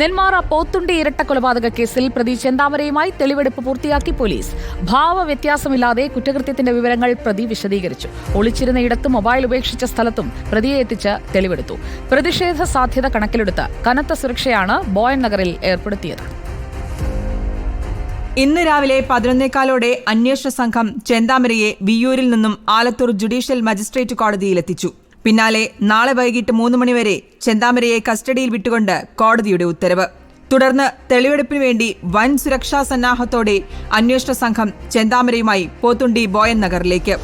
നെന്മാറ പോത്തുണ്ടി ഇരട്ട കൊലപാതക കേസിൽ പ്രതി ചെന്താമരയുമായി തെളിവെടുപ്പ് പൂർത്തിയാക്കി പോലീസ്. ഭാവ വ്യത്യാസമില്ലാതെ കുറ്റകൃത്യത്തിന്റെ വിവരങ്ങൾ പ്രതി വിശദീകരിച്ചു. ഒളിച്ചിരുന്ന ഇടത്തും മൊബൈൽ ഉപേക്ഷിച്ച സ്ഥലത്തും പ്രതിയെ എത്തിച്ച് തെളിവെടുത്തു. പ്രതിഷേധ സാധ്യത കണക്കിലെടുത്ത് കനത്ത സുരക്ഷയാണ് ബോയൻ നഗറിൽ ഏർപ്പെടുത്തിയത്. ഇന്ന് രാവിലെ പതിനൊന്നേക്കാലോടെ അന്വേഷണ സംഘം ചെന്താമരയെ വിയ്യൂരിൽ നിന്നും ആലത്തൂർ ജുഡീഷ്യൽ മജിസ്ട്രേറ്റ് കോടതിയിലെത്തിച്ചു. പിന്നാലെ നാളെ വൈകിട്ട് മൂന്ന് മണിവരെ ചെന്താമരയെ കസ്റ്റഡിയിൽ വിട്ടുകൊണ്ട് കോടതിയുടെ ഉത്തരവ്. തുടർന്ന് തെളിവെടുപ്പിന് വേണ്ടി വൻ സുരക്ഷാ സന്നാഹത്തോടെ അന്വേഷണ സംഘം ചെന്താമരയുമായി പോത്തുണ്ടി ബോയൻ നഗറിലേക്ക്.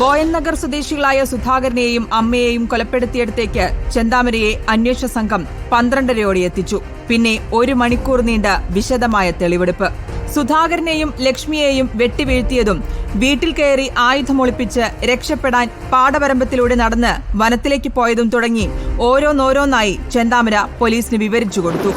ബോയൻ നഗർ സ്വദേശികളായ സുധാകരനെയും അമ്മയെയും കൊലപ്പെടുത്തിയിടത്തേക്ക് ചെന്താമരയെ അന്വേഷണ സംഘം പന്ത്രണ്ടരയോടെ എത്തിച്ചു. പിന്നെ ഒരു മണിക്കൂർ നീണ്ട വിശദമായ തെളിവെടുപ്പ്. സുധാകരനെയും ലക്ഷ്മിയെയും വെട്ടിവീഴ്ത്തിയതും വീട്ടിൽ കയറി ആയുധമൊളിപ്പിച്ച് രക്ഷപ്പെടാൻ പാടവരമ്പത്തിലൂടെ നടന്ന് വനത്തിലേക്ക് പോയതും തുടങ്ങി ഓരോന്നോരോന്നായി ചെന്താമര പോലീസിന് വിവരിച്ചു കൊടുത്തു.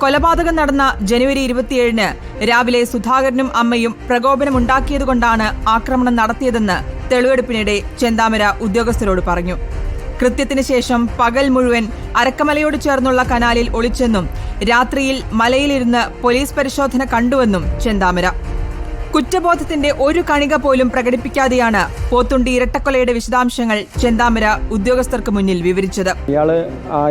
കൊലപാതകം നടന്ന ജനുവരി ഇരുപത്തിയേഴിന് രാവിലെ സുധാകരനും അമ്മയും പ്രകോപനമുണ്ടാക്കിയതുകൊണ്ടാണ് ആക്രമണം നടത്തിയതെന്ന് തെളിവെടുപ്പിനിടെ ചെന്താമര ഉദ്യോഗസ്ഥരോട് പറഞ്ഞു. കൃത്യത്തിന് ശേഷം പകൽ മുഴുവൻ അരക്കമലയോട് ചേർന്നുള്ള കനാലിൽ ഒളിച്ചെന്നും രാത്രിയിൽ മലയിലിരുന്ന് പോലീസ് പരിശോധന കണ്ടുവെന്നും ചെന്താമര കുറ്റബോധത്തിന്റെ ഒരു കണിക പോലും പ്രകടിപ്പിക്കാതെയാണ് പോത്തുണ്ടി ഇരട്ടക്കൊലയുടെ വിശദാംശങ്ങൾ ചെന്താമര ഉദ്യോഗസ്ഥർക്ക് മുന്നിൽ വിവരിച്ചത്. ഇയാൾ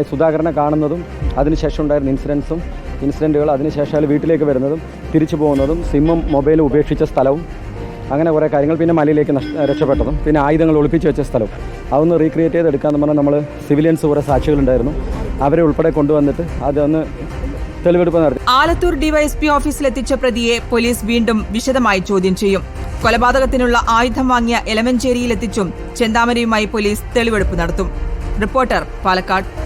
സുധാകരനെ കാണുന്നതും അതിനുശേഷം ഉണ്ടായിരുന്ന ഇൻസിഡൻസും ഇൻസിഡന്റുകൾ അതിനുശേഷം അയാൾ വീട്ടിലേക്ക് വരുന്നതും തിരിച്ചു പോകുന്നതും സിമ്മും മൊബൈൽ ഉപേക്ഷിച്ച സ്ഥലവും അങ്ങനെ കുറേ കാര്യങ്ങൾ പിന്നെ മലയിലേക്ക് രക്ഷപ്പെട്ടതും പിന്നെ ആയുധങ്ങൾ ഒളിപ്പിച്ച് വെച്ച സ്ഥലവും. അതൊന്ന് റീക്രിയേറ്റ് ചെയ്തെടുക്കാമെന്ന് പറഞ്ഞാൽ നമ്മൾ സിവിലിയൻസ് കുറേ സാക്ഷികളുണ്ടായിരുന്നു. അവരെ ഉൾപ്പെടെ കൊണ്ടുവന്നിട്ട് അതൊന്ന് തെളിവെടുപ്പ് നടത്തി. ആലത്തൂർ ഡിവൈഎസ്പി ഓഫീസിലെത്തിച്ച പ്രതിയെ പോലീസ് വീണ്ടും വിശദമായി ചോദ്യം ചെയ്യും. കൊലപാതകത്തിനുള്ള ആയുധം വാങ്ങിയ എലമഞ്ചേരിയിലെത്തിച്ചും ചെന്താമരയുമായി പോലീസ് തെളിവെടുപ്പ് നടത്തും. റിപ്പോർട്ടർ പാലക്കാട്.